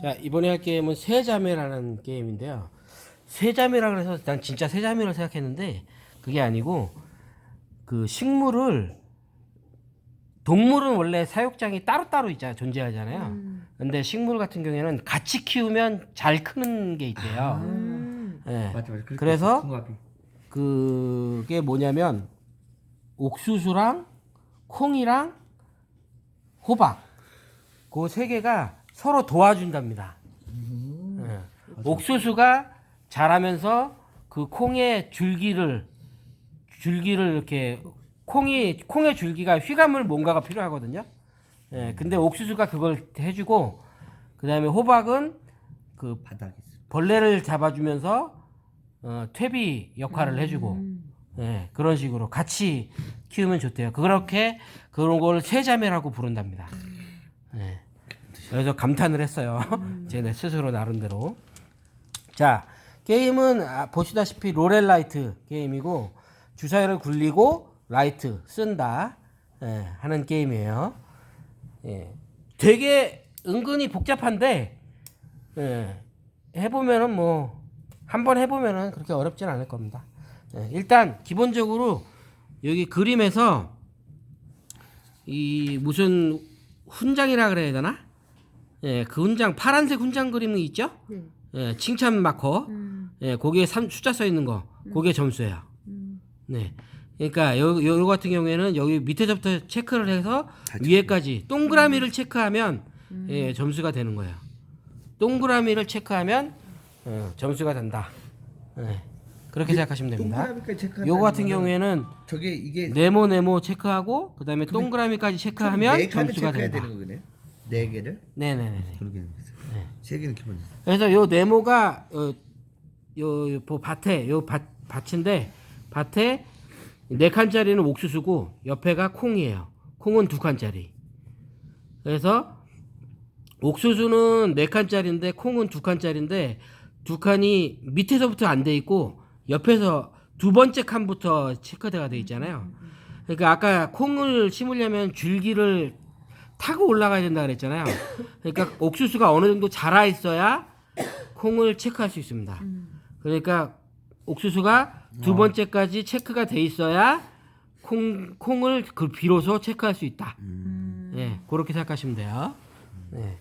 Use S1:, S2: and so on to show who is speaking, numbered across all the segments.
S1: 자 이번에 할 게임은 세자매라는 게임인데요. 세자매라 그래서 난 진짜 세자매를 생각했는데 그게 아니고 그 식물을 동물은 원래 사육장이 따로따로 있잖아 존재하잖아요. 근데 식물 같은 경우에는 같이 키우면 잘 크는 게 있대요.
S2: 음.
S1: 예.
S3: 맞아 맞아.
S1: 그래서
S3: 궁합이.
S1: 그게 뭐냐면 옥수수랑 콩이랑 호박 그 세 개가 서로 도와준답니다. 예. 옥수수가 자라면서 그 콩의 줄기를 줄기를 이렇게 콩이 콩의 줄기가 휘감을 뭔가가 필요하거든요. 예, 근데 옥수수가 그걸 해주고 그 다음에 호박은 그
S3: 바닥에.
S1: 벌레를 잡아주면서 어, 퇴비 역할을 해주고 예, 그런 식으로 같이 키우면 좋대요. 그렇게 그런 걸 세자매라고 부른답니다. 예. 그래서 감탄을 했어요. 제 스스로 나름대로. 자 게임은 아, 보시다시피 로렐라이트 게임이고 주사위를 굴리고 라이트 쓴다 예, 하는 게임이에요. 예. 되게 은근히 복잡한데 예, 해보면은 뭐 한번 해보면은 그렇게 어렵진 않을 겁니다. 예, 일단 기본적으로 여기 그림에서 이 무슨 훈장이라 그래야 되나? 예, 그 훈장 파란색 훈장 그림이 있죠?
S2: 네.
S1: 예, 칭찬 마커.
S2: 음.
S1: 예, 거기에 삼, 숫자 써 있는 거, 그게 점수예요. 네. 그러니까 요, 요, 요 같은 경우에는 여기 밑에서부터 체크를 해서 위에까지 동그라미를 체크하면 예, 점수가 되는 거예요. 동그라미를 체크하면 어, 점수가 된다. 예, 그렇게 생각하시면 됩니다.
S3: 동그라미까지 체크한다는
S1: 요거 같은
S3: 거는
S1: 경우에는
S3: 저게 이게
S1: 네모 네모 체크하고 그다음에 동그라미까지 체크하면
S3: 네 칸을
S1: 점수가
S3: 체크해야
S1: 된다.
S3: 되는 거네. 네 개를
S1: 네네네.
S3: 그렇게 거죠. 세 개는 기본.
S1: 그래서 요 네모가 어, 요, 요 보- 밭에 요 밭, 밭인데 밭에 네 칸짜리는 옥수수고 옆에가 콩이에요. 콩은 두 칸짜리. 그래서 옥수수는 네 칸짜리인데 콩은 두 칸짜리인데 두 칸이 밑에서부터 안 돼 있고 옆에서 두 번째 칸부터 체크대가 돼 있잖아요. 그러니까 아까 콩을 심으려면 줄기를 타고 올라가야 된다 그랬잖아요. 그러니까 옥수수가 어느 정도 자라 있어야 콩을 체크할 수 있습니다. 그러니까 옥수수가 두 번째까지 체크가 돼 있어야 콩 콩을 그 비로소 체크할 수 있다. 예, 그렇게 생각하시면 돼요. 네.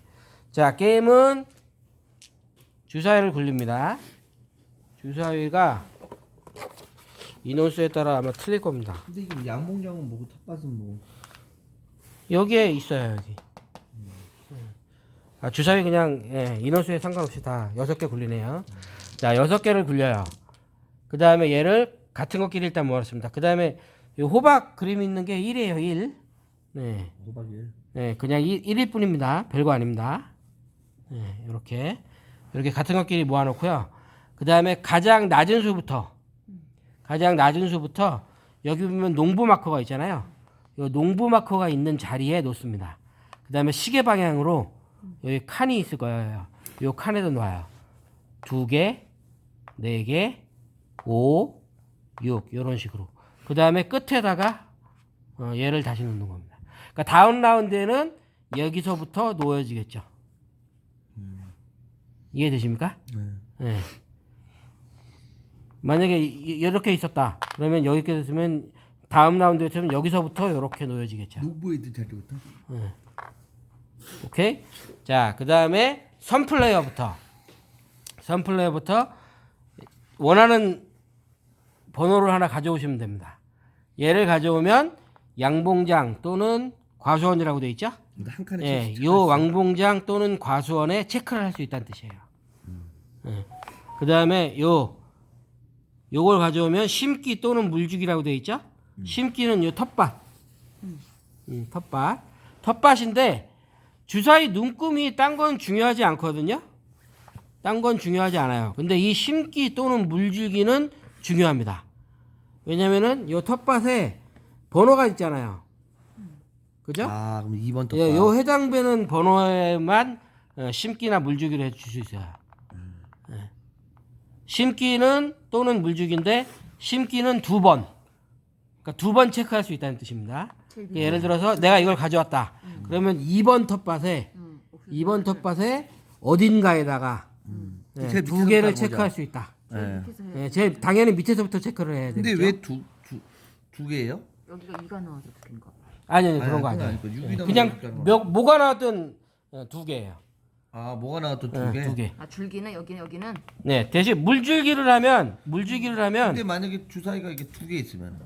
S1: 자, 게임은 주사위를 굴립니다. 주사위가 인원수에 따라 아마 틀릴 겁니다.
S3: 근데 이게 양봉장은 뭐고 텃밭은 뭐.
S1: 여기에 있어요 여기. 아, 주사위 그냥 예, 인원수에 상관없이 다 여섯 개 굴리네요. 자 여섯 개를 굴려요. 그 다음에 얘를 같은 것끼리 일단 모았습니다. 그 다음에 이 호박 그림 있는 게 1이에요 1. 네,
S3: 호박일.
S1: 네 그냥 1, 1일 뿐입니다. 별거 아닙니다. 네, 이렇게 이렇게 같은 것끼리 모아놓고요. 그 다음에 가장 낮은 수부터 가장 낮은 수부터 여기 보면 농부 마커가 있잖아요. 이 농부 마커가 있는 자리에 놓습니다. 그 다음에 시계 방향으로 여기 칸이 있을 거예요. 이 칸에도 놔요. 두 개, 네 개, 오, 육 이런 식으로. 그 다음에 끝에다가 어, 얘를 다시 놓는 겁니다. 그러니까 다음 라운드에는 여기서부터 놓여지겠죠. 이해되십니까? 네. 만약에 이- 이렇게 있었다. 그러면 여기 이렇게 됐으면 다음 라운드에서는 여기서부터 이렇게 놓여지겠죠.
S3: 있던 자리부터.
S1: 오케이? 자, 그 다음에 선 플레이어부터. 선 플레이어부터 원하는 번호를 하나 가져오시면 됩니다. 얘를 가져오면 양봉장 또는 과수원이라고 돼 있죠?
S3: 한 칸에
S1: 예,
S3: 체크-
S1: 요 왕봉장 또는 과수원에 체크를 할 수 있다는 뜻이에요. 예. 그 다음에 요, 요걸 가져오면 심기 또는 물주기라고 되어 있죠? 심기는 요 텃밭. 음, 텃밭. 텃밭인데 주사위 눈금이 딴 건 중요하지 않거든요? 딴 건 중요하지 않아요. 근데 이 심기 또는 물주기는 중요합니다. 왜냐면은 요 텃밭에 번호가 있잖아요. 그죠?
S3: 아 그럼 2번 텃밭.
S1: 예, 요 해당되는 번호에만 어, 심기나 물주기를 해줄 수 있어요. 예. 심기는 또는 물주기인데 심기는 두 번. 그러니까 두 번 체크할 수 있다는 뜻입니다.
S2: 제일
S1: 예를 들어서 내가 이걸 가져왔다. 그러면 2번 텃밭에
S2: 음, 옥수수.
S1: 2번 텃밭에 어딘가에다가 예,
S3: 제일
S1: 두
S3: 밑에서부터
S1: 개를 체크할. 수 있다.
S3: 예.
S1: 예, 제일 당연히 밑에서부터 체크를 해야
S3: 근데
S1: 되겠죠.
S3: 왜두 두 두 개예요?
S2: 여기가 이가 나와서 두 개인가?
S1: 아니 아니 그런 거
S3: 그건
S1: 아니에요.
S3: 아니고
S1: 예,
S3: 유기농
S1: 그냥
S3: 하는
S1: 몇, 뭐가 나왔든 어, 두 개예요.
S3: 아 뭐가 나왔던 두
S1: 예,
S3: 개.
S1: 두 개.
S2: 아 줄기는 여기는 여기는
S1: 네 대신 물줄기를 하면 물줄기를 하면
S3: 근데 만약에 주사위가 이게 두 개 있으면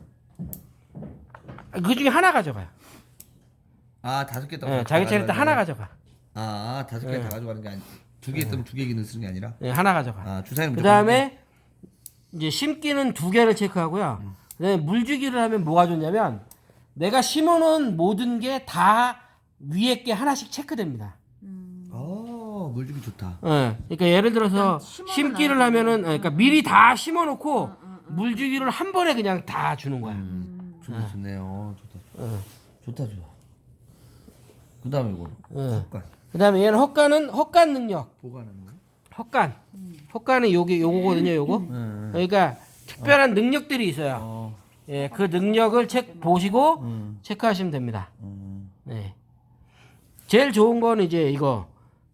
S1: 그 중에 하나 가져가요.
S3: 아 다섯 개 다.
S1: 예, 자기 차례 때 하나 가져가.
S3: 아 다섯 개 다 가져가는 게 아니. 두 개 있으면 두 개 기능 쓰는 게 아니라.
S1: 예, 하나 가져가.
S3: 아 주사위는
S1: 그
S3: 무조건
S1: 다음에 이제 심기는 두 개를 체크하고요. 그다음에 물주기를 하면 뭐가 좋냐면 내가 심어놓은 모든 게 다 위에 게 하나씩 체크됩니다.
S3: 개. 아 물주기 좋다.
S1: 예, 그러니까 예를 들어서 심기를 하면은 어, 그러니까 미리 다 심어놓고 물주기를 한 번에 그냥 다 주는 거야.
S3: 음, 좋네 좋네요. 좋다.
S1: 어.
S3: 좋다 좋아. 그 다음에 이거
S1: 예.
S3: 헛간
S1: 그다음에 얘는 헛간은 헛간 능력.
S3: 보관하는 거.
S1: 헛간. 헛간은 요게 요거거든요, 요거.
S3: 음.
S1: 그러니까 특별한 능력들이 있어요.
S3: 어.
S1: 예, 그 능력을 책 보시고
S3: 음.
S1: 체크하시면 됩니다.
S3: 음.
S1: 네. 제일 좋은 건 이제 이거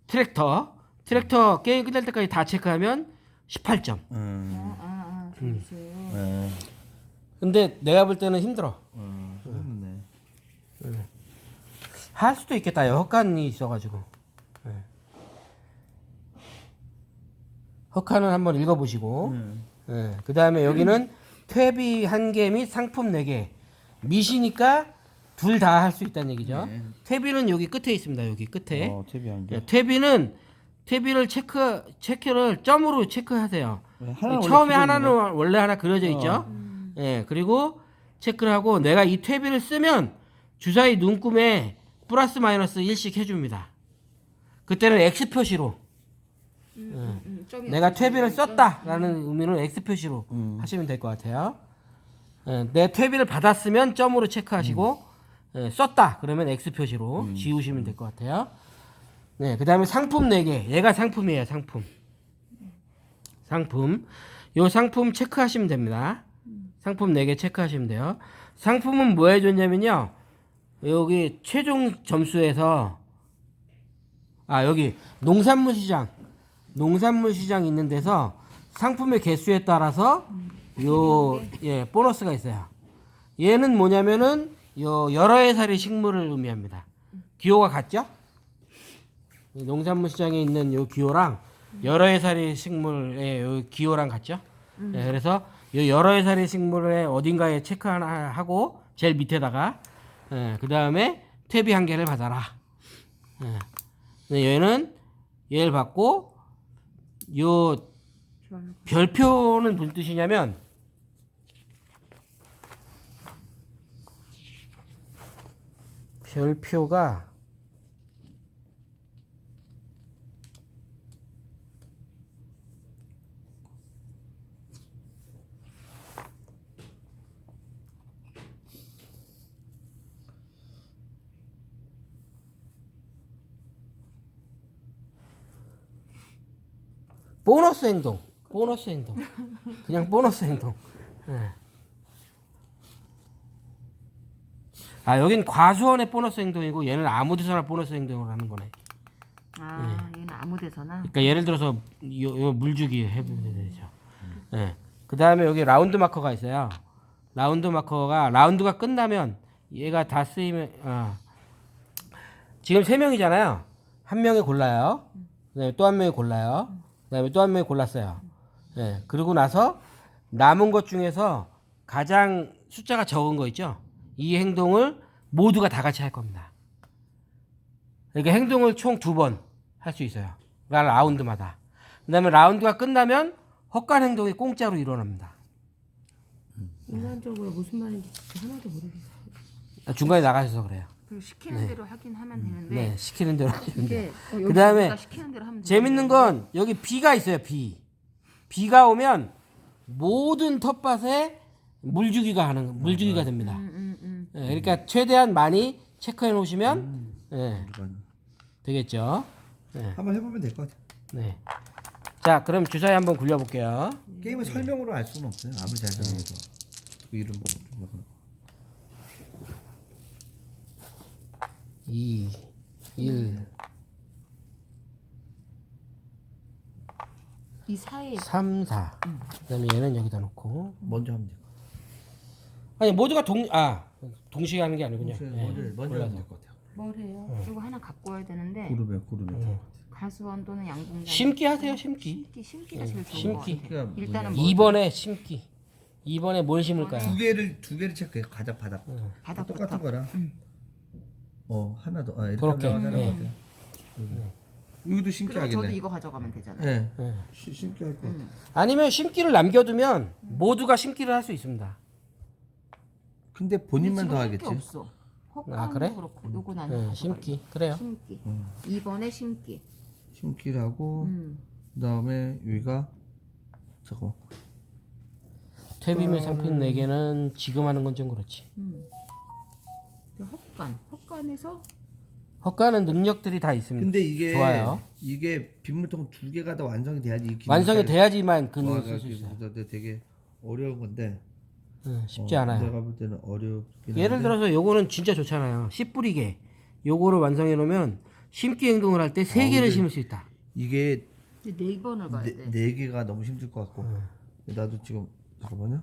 S1: 트랙터. 트랙터 게임 끝날 때까지 다 체크하면 18점.
S3: 음.
S2: 아 아 그렇지.
S3: 네.
S1: 근데 내가 볼 때는 힘들어.
S3: 음. 그렇네.
S1: 할 수도 있겠다. 헛간이 있어가지고. 네. 헛간은 한번 읽어보시고.
S3: 음.
S1: 네. 그 다음에 여기는 퇴비 한 개 및 상품 네 개. 미시니까 둘 다 할 수 있다는 얘기죠.
S3: 네.
S1: 퇴비는 여기 끝에 있습니다. 여기 끝에.
S3: 어 탭이 한 개.
S1: 예, 퇴비는 퇴비를 체크 체크를 점으로 체크하세요.
S3: 네, 하나는 원래
S1: 처음에. 하나는 원래 하나 그려져 있죠. 예, 그리고 체크를 하고 내가 이 퇴비를 쓰면 주사위 눈금에 플러스 마이너스 1씩 해줍니다. 그때는 X 표시로
S2: 음, 점이
S1: 내가 퇴비를 썼다라는 의미는 X 표시로 하시면 될 것 같아요. 예, 내 퇴비를 받았으면 점으로 체크하시고 예, 썼다 그러면 X 표시로 지우시면 될 것 같아요. 네, 그 다음에 상품 4개. 얘가 상품이에요, 상품. 상품. 요 상품 체크하시면 됩니다. 상품 4개 체크하시면 돼요. 상품은 뭐 해줬냐면요. 여기 최종 점수에서 아 여기 농산물 시장 농산물 시장 있는 데서 상품의 개수에 따라서 요 예 보너스가 있어요. 얘는 뭐냐면은 요 여러 해살의 식물을 의미합니다. 기호가 같죠? 이 농산물 시장에 있는 요 기호랑 여러 해살의 식물의 요 기호랑 같죠? 예, 그래서 요 여러 해살의 식물의 어딘가에 체크 하나 하고 제일 밑에다가 예, 그 다음에 퇴비 한 개를 받아라. 예. 네, 얘는 얘를 받고 요 별표는 무슨 뜻이냐면 별표가 보너스 행동. 보너스 행동. 그냥 보너스 행동. 예. 아 여긴 과수원의 보너스 행동이고 얘는 아무 데서나 보너스 행동을 하는 거네.
S2: 아 얘는 아무 데서나.
S1: 그러니까 예를 들어서 요, 요 물주기 해 보면 되죠. 예. 그 다음에 여기 라운드 마커가 있어요. 라운드 마커가 라운드가 끝나면 얘가 다 쓰이면 아. 지금 세 명이잖아요. 한 명이 골라요. 그다음에 또한 명이 골라요. 그다음에 또 한 명이 골랐어요. 예. 그리고 나서 남은 것 중에서 가장 숫자가 적은 거 있죠. 이 행동을 모두가 다 같이 할 겁니다. 그러니까 행동을 총 두 번 할 수 있어요. 그러니까 라운드마다. 그다음에 라운드가 끝나면 헛간 행동이 공짜로 일어납니다.
S2: 인간적으로 무슨 말인지 진짜 하나도 모르겠어.
S1: 중간에 나가셔서 그래요.
S2: 그 시키는 대로 하긴 하면 되는데
S1: 네, 시키는 대로 하시면 돼요.
S2: 이게 어,
S1: 그다음에
S2: 여기가 시키는 대로 하면
S1: 재밌는 건 여기 비가 있어요. 비. 비가 오면 모든 텃밭에 물주기가 하는 물주기가 됩니다.
S2: 음, 음.
S1: 예, 그러니까 최대한 많이 체크해 놓으시면 예, 되겠죠. 예,
S3: 한번 해보면 될 것 같아.
S1: 네. 자, 그럼 주사위 한번 굴려 볼게요.
S3: 게임을 설명으로 알 수는 없어요. 아무리 잘 설명해도 그 이름 보고
S1: 2 1
S2: 이 사이에
S1: 3, 4. 그다음에 얘는 여기다 놓고
S3: 먼저 하면 돼.
S1: 아니 모두가 동아 동시에 하는 게 아니군요.
S3: 먼저
S1: 예.
S3: 먼저 먼저 하면 될 것 같아요.
S2: 뭐래요? 이거 하나 갖고 와야 되는데
S3: 구름에 구름에.
S2: 가수원 또는 양봉장.
S1: 심기 하세요, 심기.
S2: 심기 심기가 제일 좋은
S1: 심기.
S2: 거 같아.
S3: 심기가
S2: 일단은
S3: 뭐냐.
S2: 뭐
S1: 2번에 심기. 2번에 뭘 심을까요?
S3: 두 개를 두 개를 체크해. 가자 바닥.
S2: 바닥부터.
S3: 똑같은 거라. 어 하나 더. 아, 이렇게
S1: 그렇게,
S3: 하면
S1: 예.
S3: 것 같아요. 여기도 심기
S2: 그리고 저도
S3: 하겠네.
S2: 이거 가져가면 되잖아요.
S3: 예.
S1: 예.
S3: 시- 심기 할 거. 같아.
S1: 아니면 심기를 남겨두면 모두가 심기를 할 수 있습니다.
S3: 근데 본인만 더
S2: 심기
S3: 하겠지.
S2: 없어.
S1: 아, 그래?
S2: 그렇고 요건 안
S1: 예,
S2: 가져가요.
S1: 심기 그래요.
S2: 심기.
S3: 음.
S2: 2번에 심기.
S3: 심기를 하고
S2: 음.
S3: 그다음에 여기가 잠깐.
S1: 퇴비물 상품 4개는 지금 하는 건 좀 그렇지.
S2: 음. 그 헛간. 헛간에서
S1: 헛가는 능력들이 다 있습니다.
S3: 근데 이게
S1: 좋아요.
S3: 이게 빗물통 두 개가 다 완성이 돼야지 이 기능이
S1: 완성이
S3: 잘-
S1: 돼야지만 그 능력을
S3: 와가
S1: 쓸수 있어요.
S3: 그래서 되게 어려운 건데
S1: 응, 쉽지
S3: 어,
S1: 않아요.
S3: 내가 볼 때는 어렵긴
S1: 예를
S3: 한데.
S1: 들어서 요거는 진짜 좋잖아요. 씨 뿌리게. 요거를 완성해 놓으면 심기 행동을 할 때 세 개를 심을 수 있다.
S3: 이게
S2: 이제 네 번을 가야
S3: 네,
S2: 돼.
S3: 네 개가 너무 힘들 것 같고 나도 지금 잠깐만요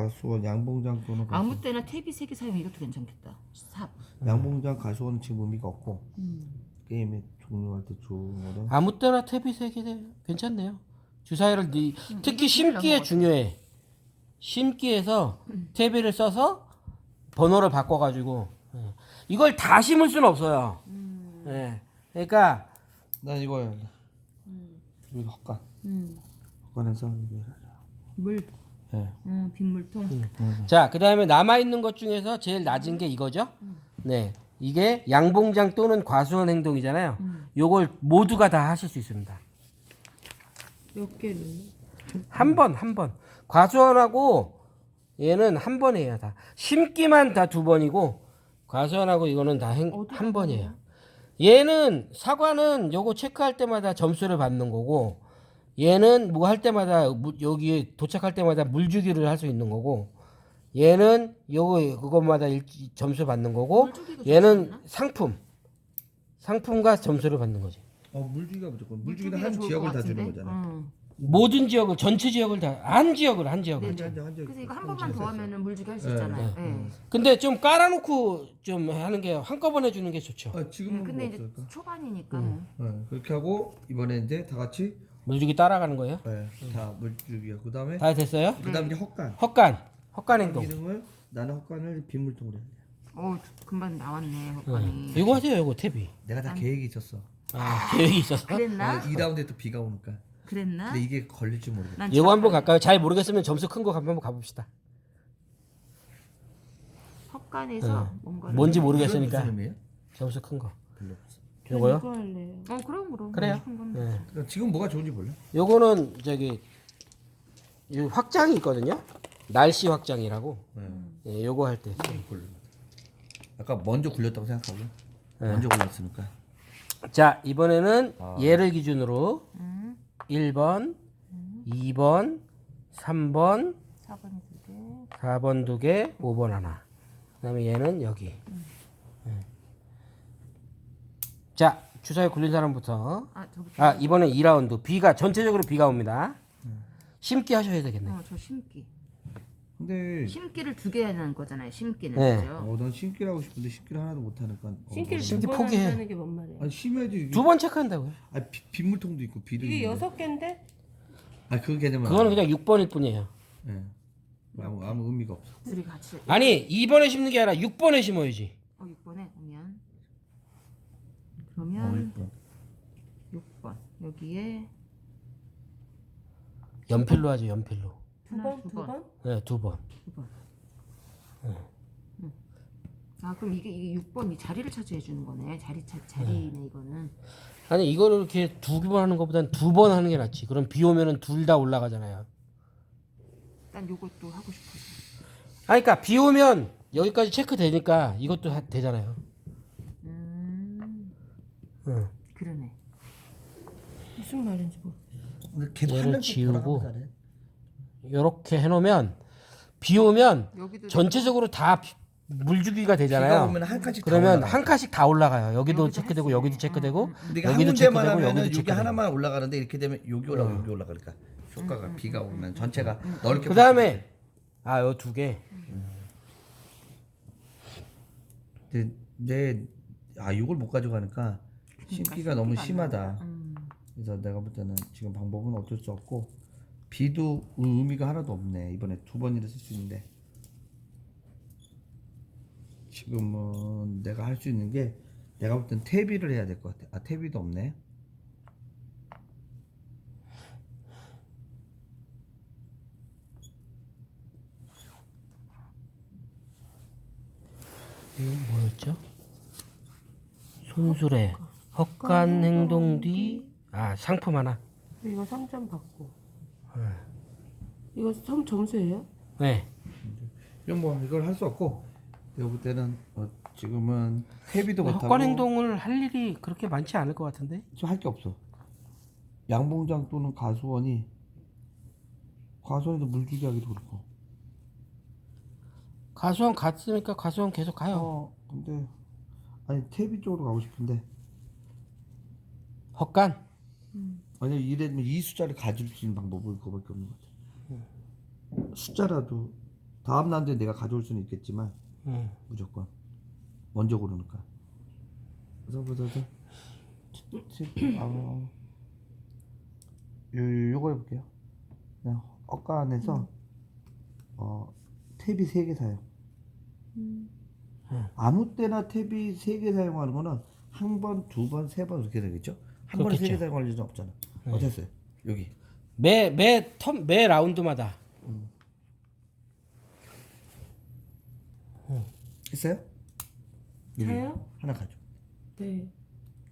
S3: 가수원 양봉장 또는 가수,
S2: 아무 때나 탭이 세개 사용 이것도 괜찮겠다. 삽.
S3: 양봉장 가수원은 지금 의미가 없고
S2: 음.
S3: 게임에 종료할 때 좋은 거는
S1: 아무 때나 탭이 세개 괜찮네요. 주사위를 네- 특히
S2: 이게
S1: 심기에. 중요해. 심기에서 탭을 써서 번호를 바꿔가지고 예. 이걸 다 심을 수는 없어요. 예. 그러니까
S3: 난 이거 해야 돼 여기 헛간
S2: 음.
S3: 헛간에서
S2: 물.
S3: 예.
S2: 음, 빗물통.
S1: 자, 그 다음에 남아있는 것 중에서 제일 낮은 게 이거죠? 네. 이게 양봉장 또는 과수원 행동이잖아요. 요걸 모두가 다 하실 수 있습니다.
S2: 몇 개를?
S1: 한 번, 한 번. 과수원하고 얘는 한 번이에요, 다. 심기만 다 두 번이고, 과수원하고 이거는 다 한 번이에요. 얘는, 사과는 요거 체크할 때마다 점수를 받는 거고, 얘는 뭐 할 때마다, 무- 여기 도착할 때마다 물주기를 할 수 있는 거고, 얘는 요거, 그것마다 일, 점수 받는 거고, 얘는 상품. 상품과 점수를 받는 거지.
S3: 어 물주기가 무조건 물주기는
S2: 물주기가
S3: 한
S2: 좋을
S3: 지역을
S2: 것
S3: 다 주는
S2: 같은데?
S3: 거잖아
S2: 음.
S1: 모든 지역을, 전체 지역을 다, 한 지역을, 한 지역을.
S3: 한 지역, 한 지역.
S2: 그래서 이거 한 번만 더 하면은 물주기 할 수
S3: 네,
S2: 있잖아요. 예.
S1: 근데 좀 깔아놓고 좀 하는 게 한꺼번에 주는 게 좋죠.
S3: 아, 지금은
S2: 근데
S3: 뭐
S2: 이제
S3: 없을까?
S2: 초반이니까
S1: 음.
S2: 뭐.
S3: 네, 그렇게 하고 이번에 이제 다 같이
S1: 물주기 따라가는 거예요?
S3: 네, 다 물주기야 그 다음에
S1: 다 됐어요?
S3: 그 다음에 이제 헛간
S1: 헛간, 헛간 행동.
S3: 기능을 나는 헛간을 빗물통으로 해
S2: 어, 금방 나왔네. 헛간이.
S1: 이거 하세요, 이거 탭이.
S3: 내가 다 계획이 있었어
S1: 아, 계획이 있어서.
S2: 그랬나?
S3: 아, 2라운드에 또 비가 오니까
S2: 그랬나?
S3: 근데 이게 걸릴지 모르겠어
S2: 난
S1: 이거 한번
S2: 참-
S1: 갈까요? 잘 모르겠으면 점수 큰 거 한번 가봅시다.
S2: 헛간에서 뭔가를
S1: 뭔지
S3: 이건
S1: 모르겠으니까? 점수 큰 거.
S3: 별로 없어
S1: 요거요?
S2: 어, 그럼 그럼.
S1: 그래요?
S2: 싶은 건
S1: 네.
S3: 지금 뭐가 좋은지 몰라
S1: 요거는 저기 이 확장이 있거든요. 날씨 확장이라고.
S3: 네.
S1: 예, 요거 할 때.
S3: 굴려. 아까 먼저 굴렸다고 생각하고
S1: 네.
S3: 먼저 굴렸으니까
S1: 자, 이번에는
S3: 아.
S1: 얘를 기준으로
S2: 음.
S1: 1번, 2번, 3번,
S2: 4번이 두 개.
S1: 4번 두 개, 5번 하나. 그다음에 얘는 여기. 예. 자, 주사위 굴린 사람부터.
S2: 아, 저부터.
S1: 아, 이번엔 2라운드. 비가 전체적으로 비가 옵니다. 심기 하셔야 되겠네.
S2: 어, 저 심기.
S3: 근데
S2: 심기를 두 개 하는 거잖아요. 심기는.
S1: 네.
S2: 그죠?
S3: 어, 난 심기를 하고 싶은데 심기를 하나도 못 하니까 어,
S4: 신기를
S1: 신기
S4: 두번
S1: 포기해.
S4: 한다는 게 뭔 말이야?
S3: 아니 심해야지 이게
S1: 두 번 체크한다고요.
S3: 아 비, 빗물통도 있고 비도
S4: 이게
S3: 있는데
S4: 여섯 개인데
S3: 아그 개념은
S1: 그거는 그냥 6번일 뿐이에요.
S3: 예. 아무 아무 의미가 없어
S2: 둘이 같이.
S1: 아니, 2번에 심는 게 아니라 6번에 심어야지.
S2: 어, 6번에 오면.
S3: 어,
S2: 그러면
S3: 이거.
S2: 6번. 여기에
S1: 연필로 하죠, 연필로.
S4: 두
S2: 하나,
S4: 번, 두두
S2: 번.
S4: 번?
S1: 네, 두 번.
S2: 2번. 아, 그럼 이게 이게 6번 이 자리를 차지해 주는 거네. 자리 차 자리네 이거는.
S1: 아니, 이거를 이렇게 두 번 하는 것보단 두 번 하는 게 낫지. 그럼 비 오면은 둘 다 올라가잖아요.
S2: 난 요것도 하고 싶어서.
S1: 아, 그러니까 비 오면 여기까지 체크 되니까 이것도 하- 되잖아요.
S2: 음.
S1: 응.
S2: 그러네.
S4: 무슨 말인지 모르.
S3: 근데 걔
S1: 얘를 지우고.
S3: 돌아가면서 하네.
S1: 이렇게 해놓으면 비 오면
S2: 여기도
S1: 전체적으로 다 비- 물주기가
S3: 비가
S1: 되잖아요.
S3: 오면 한 칸씩 다
S1: 그러면
S3: 올라가.
S1: 한 칸씩 다 올라가요. 여기도
S2: 여기도
S1: 체크되고
S2: 할수
S1: 여기도
S2: 있네.
S1: 체크되고
S2: 음, 음.
S3: 근데 이게 한
S1: 여기도 체크되고
S3: 하면은
S1: 여기도
S3: 여기
S1: 체크되고.
S3: 하나만 올라가는데 이렇게 되면 여기 올라가 여기 올라가니까 효과가 비가 오면 전체가 넓게
S1: 그 다음에 아, 요 두 개.
S3: 근데 내, 아 이걸 못 가져가니까 신기가 너무 심하다.
S2: 음.
S3: 그래서 내가 볼 때는 지금 방법은 어쩔 수 없고 비도 의미가 하나도 없네. 이번에 두 번이나 쓸 수 있는데 지금은 내가 할 수 있는 게 내가 볼땐 퇴비를 해야 될 것 같아. 아 퇴비도 없네.
S1: 이거 뭐였죠? 손수레, 헛간 행동 뒤, 아 상품 하나.
S4: 이거 3점 받고. 이거 점 점수예요?
S1: 네.
S3: 이건 뭐 이걸 할 수 없고 내가 볼 때는 어, 지금은 퇴비도 못하고
S1: 헛간 행동을 할 일이 그렇게 많지 않을 것 같은데.
S3: 할게 없어. 양봉장 또는 가수원이 가수원에도 물주기 하기도 그렇고.
S1: 가수원 갔으니까 가수원 계속 가요.
S3: 어 근데 아니 퇴비 쪽으로 가고 싶은데
S1: 헛간.
S3: 만약 이래면 이 숫자를 가질 수 있는 방법은 그거밖에 없는 것 같아. 숫자라도 다음 난데 내가 가져올 수는 있겠지만
S1: 음.
S3: 무조건 먼저 고르니까. 그래서 보자죠. 아, 요 요거 해볼게요. 그냥 엇가 안에서 어 탭이 세 개 사용. 아무 때나 탭이 세 개 사용하는 거는 한 번, 두 번, 세 번 이렇게 되겠죠? 한 번에 세개
S1: 그렇겠죠.
S3: 사용할 일은 없잖아. 어땠어요? 여기.
S1: 매매턴매 라운드마다
S3: 했어요? 여기
S4: 저요?
S3: 하나 가져.
S4: 네.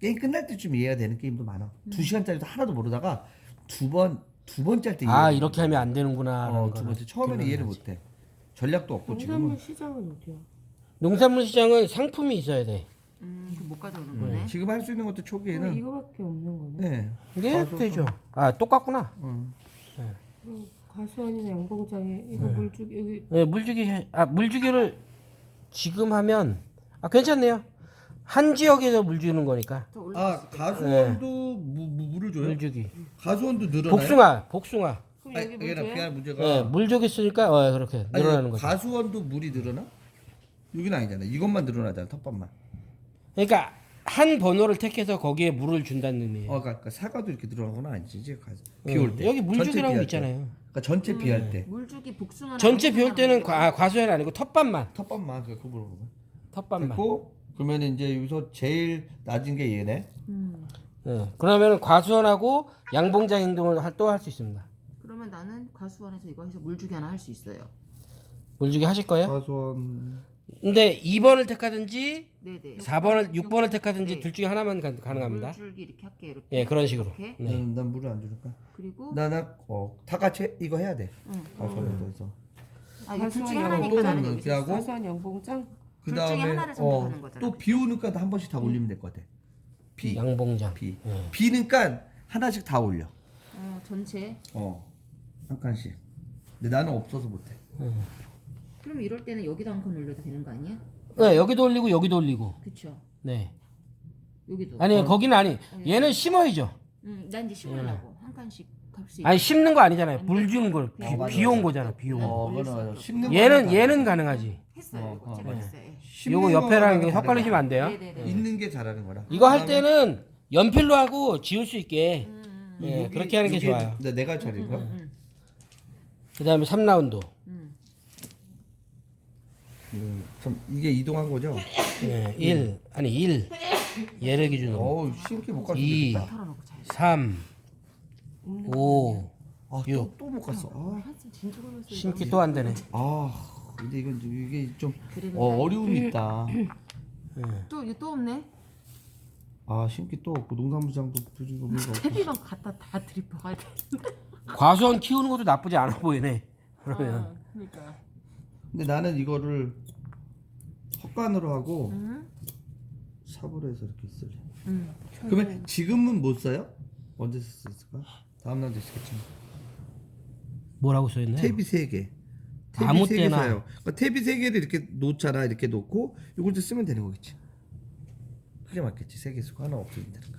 S3: 게임 끝날 때쯤 이해가 되는 게임도 많아. 두 시간짜리도 하나도 모르다가 두 번, 두 번째 할때
S1: 아 이렇게 하면 안 되는구나.
S3: 어, 두 번째 처음에는 이해를 못해. 전략도 없고 지금은
S4: 농산물 시장은 어디야?
S1: 농산물 시장은 상품이 있어야 돼.
S2: 음, 못 가져오는 거네.
S3: 지금 할 수 있는 것도
S4: 어,
S3: 초기에는
S4: 이거밖에 없는 거네.
S3: 네.
S1: 이게 되죠. 아 똑같구나.
S3: 응.
S4: 그럼 가수원이나 양봉장에 이거 물주기 여기
S1: 네, 물주기 해- 아 물주기를 지금 하면 아 괜찮네요. 한 지역에서 물 주는 거니까
S2: 올라.
S3: 아 가수원도 무, 무, 물을 줘요?
S1: 물주기.
S3: 가수원도 늘어나요?
S1: 복숭아, 복숭아.
S4: 그럼
S3: 아니,
S4: 여기 물줘요?
S3: 그냥 문제가
S1: 네, 물주기 쓰니까 어, 그렇게
S3: 아니,
S1: 늘어나는 거죠.
S3: 가수원도 물이 늘어나? 여기는 아니잖아. 이것만 늘어나잖아. 텃밭만.
S1: 그러니까 한 번호를 택해서 거기에 물을 준다는 의미예요.
S3: 어, 그러니까 사과도 이렇게 늘어나는 건 아니지. 가-
S1: 응.
S3: 비올 때.
S1: 여기 물주기라고
S3: 비할.
S1: 있잖아요.
S3: 그러니까 전체 비할 때.
S2: 물주기 복숭아.
S1: 전체 비올 때는 과, 아, 과수원 아니고 텃밭만.
S3: 텃밭만 그 그거 물어보면.
S1: 텃밭만.
S3: 됐고 그러면 이제 여기서 제일 낮은 게 얘네.
S2: 음.
S1: 네. 그러면 과수원하고 양봉장 행동을 또 할 수 있습니다.
S2: 그러면 나는 과수원에서 이거 해서 물주기 하나 할 수 있어요.
S1: 물주기 하실 거예요?
S3: 가수원
S1: 근데 2번을 택하든지
S2: 네네.
S1: 4번을 6번을 택하든지
S2: 네.
S1: 둘 중에 하나만 가, 가능합니다.
S2: 물줄기 이렇게 할게 이렇게.
S1: 예, 그런 식으로.
S2: 이렇게.
S1: 네.
S3: 난, 난 물을 안 주니까.
S2: 그리고
S3: 나나 어 다 같이 이거 해야 돼.
S2: 응.
S3: 가수원에서.
S2: 아 이거 둘 중에 하나니까 나는
S3: 이렇게 하고
S4: 가수원 양봉장
S3: 그
S2: 둘 중에
S3: 다음에
S2: 하나를 선택하는 거잖아.
S3: 또비 오니까 한 번씩 다 올리면 될 것 같아. 비,
S1: 양봉장.
S3: 비,
S1: 예.
S3: 비니까 하나씩 다 올려.
S2: 어, 전체.
S3: 어, 한 칸씩. 근데 나는 없어서 못해.
S2: 그럼 이럴 때는 여기다 한칸 올려도 되는 거 아니야?
S1: 네, 여기도 올리고 여기도 올리고.
S2: 그쵸.
S1: 네.
S2: 여기도.
S1: 아니, 거기는 아니. 얘는 심어야죠.
S2: 응, 난 이제 심으려고 한 칸씩 값이.
S1: 아니, 심는 거 아니잖아요. 물 주는 걸. 비,
S2: 어, 맞아,
S1: 비 온
S2: 맞아.
S1: 거잖아. 비 온 거.
S3: 어, 그거는
S2: 수
S3: 심는
S1: 얘는
S3: 거는
S1: 얘는 가능하지.
S2: 했어요.
S3: 어,
S2: 이거
S3: 어,
S2: 제가
S3: 어.
S2: 했어요. 예.
S3: 심는
S1: 요거 옆에랑
S3: 거는
S1: 헷갈리시면 안 돼요.
S2: 네네 네.
S3: 있는 게 잘하는 거라.
S1: 이거 할 때는 연필로 하고 지울 수 있게
S2: 음,
S1: 예,
S3: 여기-
S1: 그렇게 하는 게
S3: 여기
S1: 좋아요.
S3: 내- 내가 차린 거.
S2: 음,
S1: 그다음에 3라운드.
S3: 참 이게 이동한 거죠?
S1: 예, 1. 아니 1. 얘를 기준으로.
S3: 어우 신기 못 갔어.
S1: 이.
S3: 되겠다.
S2: 털어놓고 잘.
S1: 3. 5.
S3: 아,
S1: 육.
S3: 또못 갔어. 아,
S2: 진짜.
S1: 심기 또 안 되네.
S3: 아, 근데 이건 좀- 이게 좀
S2: 그림이
S3: 어,
S2: 다
S3: 어려움이 있다.
S2: 또 이게 또 없네.
S3: 아, 심기 또 없고 농산물장도 부진 거 없고.
S2: 테비만 갖다 다 들이박아야 돼.
S1: 과수원 키우는 것도 나쁘지 않아 보이네. 그러면
S2: 그러니까.
S3: 근데 나는 이거를 헛간으로 하고
S2: 음.
S3: 삽으로 해서 이렇게 쓸래.
S2: 음.
S3: 그러면 지금은 못 써요? 언제 쓸 수 있을까? 다음 날도 있겠지만.
S1: 뭐라고 써 있나요?
S3: 탭이 세 개. 탭이
S1: 아무
S3: 세
S1: 때나.
S3: 개서요. 그러니까 탭이 세 개를 이렇게 놓잖아. 이렇게 놓고 이걸 좀 쓰면 되는 거겠지. 그게 맞겠지. 세개 쓰고 하나 없으면 되니까.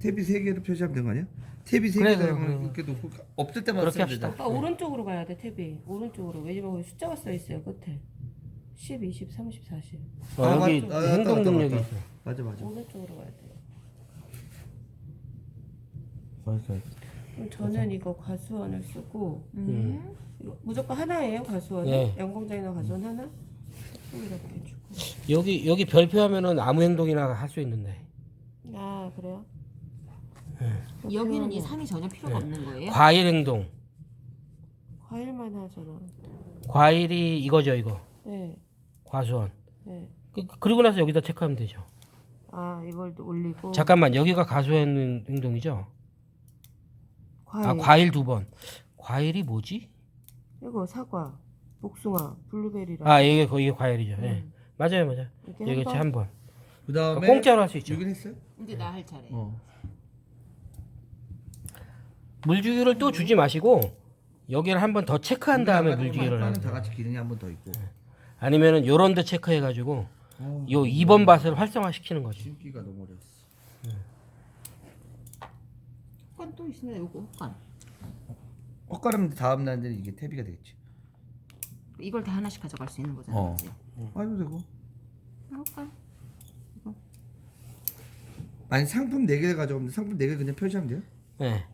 S3: 탭이 세 개를 표시하면 되는 거 아니야? 탭이 세
S1: 그래, 그래, 그래.
S3: 이렇게 놓고 없을 때만
S1: 그렇게
S3: 쓰면
S1: 합시다.
S3: 되잖아.
S4: 아빠 오른쪽으로 가야 돼 탭이 오른쪽으로 왜냐면 거기 숫자가 써 있어요 끝에 10, 20, 30, 40
S1: 어,
S3: 아,
S1: 여기
S3: 맞- 아, 맞다,
S1: 행동
S3: 맞다,
S1: 능력이
S3: 맞다.
S1: 있어.
S3: 맞아 맞아.
S4: 오른쪽으로 가야 돼요
S3: 맞아.
S4: 그럼 저는 이거 과수원을 쓰고
S2: 음.
S4: 이거 무조건 하나예요 과수원은?
S1: 네.
S4: 양공장이나 과수원 하나? 또 이렇게 주고
S1: 여기 여기 별표하면은 아무 행동이나 할 수 있는데
S4: 아 그래요?
S2: 여기는 이 3이 전혀 필요가
S1: 네.
S2: 없는 거예요?
S1: 과일 행동.
S4: 과일만 하잖아
S1: 과일이 이거죠 이거.
S4: 네,
S1: 과수원.
S4: 네.
S1: 그, 그리고 나서 여기다 체크하면 되죠.
S4: 아 이걸 또 올리고
S1: 잠깐만 여기가 가수원 행동이죠.
S4: 과일
S1: 아 과일 두 번. 과일이 뭐지?
S4: 이거 사과 복숭아 블루베리랑
S1: 아 이게 거기 과일이죠. 예. 맞아요 맞아요.
S4: 이렇게
S1: 여기
S4: 한 번?
S1: 한 번.
S3: 그다음에
S1: 공짜로 할 수 있죠.
S3: 여긴 했어요?
S2: 이제 나 할 차례.
S3: 어.
S1: 물주기를 또 주지 마시고 여기를 한 번 더 체크한 다음에 물주기를
S3: 하는
S1: 하는
S3: 다 같이 기능이 한 번 더 있고.
S1: 아니면은 요런 데 체크해 가지고
S3: 어,
S1: 요 2번 밭을 활성화 시키는 거지.
S3: 심기가 너무 어려웠어.
S2: 혹간 또 있으면 요거 혹간.
S3: 헛가름 다음 날에는 이게 탭이가 되겠지.
S2: 이걸 다 하나씩 가져갈 수 있는 거잖아.
S3: 어.
S2: 그치?
S3: 아도 되고.
S2: 혹간.
S3: 아니 상품 4개를 가져오면 상품 4개 그냥 표시하면 돼요?
S1: 예.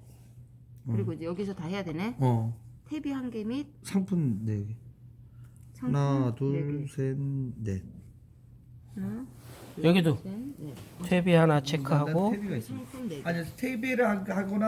S2: 그리고 이제 여기서 다 해야 되네.
S3: 어.
S2: 탭이 한개및
S3: 상품 4개. 하나,
S2: 네
S3: 둘,
S2: 개.
S3: 셋, 넷.
S2: 하나,
S1: 여기도
S2: 셋, 넷.
S1: 탭이 하나 체크하고
S3: 탭이가 있어.
S2: 상품 네 개.
S3: 아니 탭이를 하- 하거나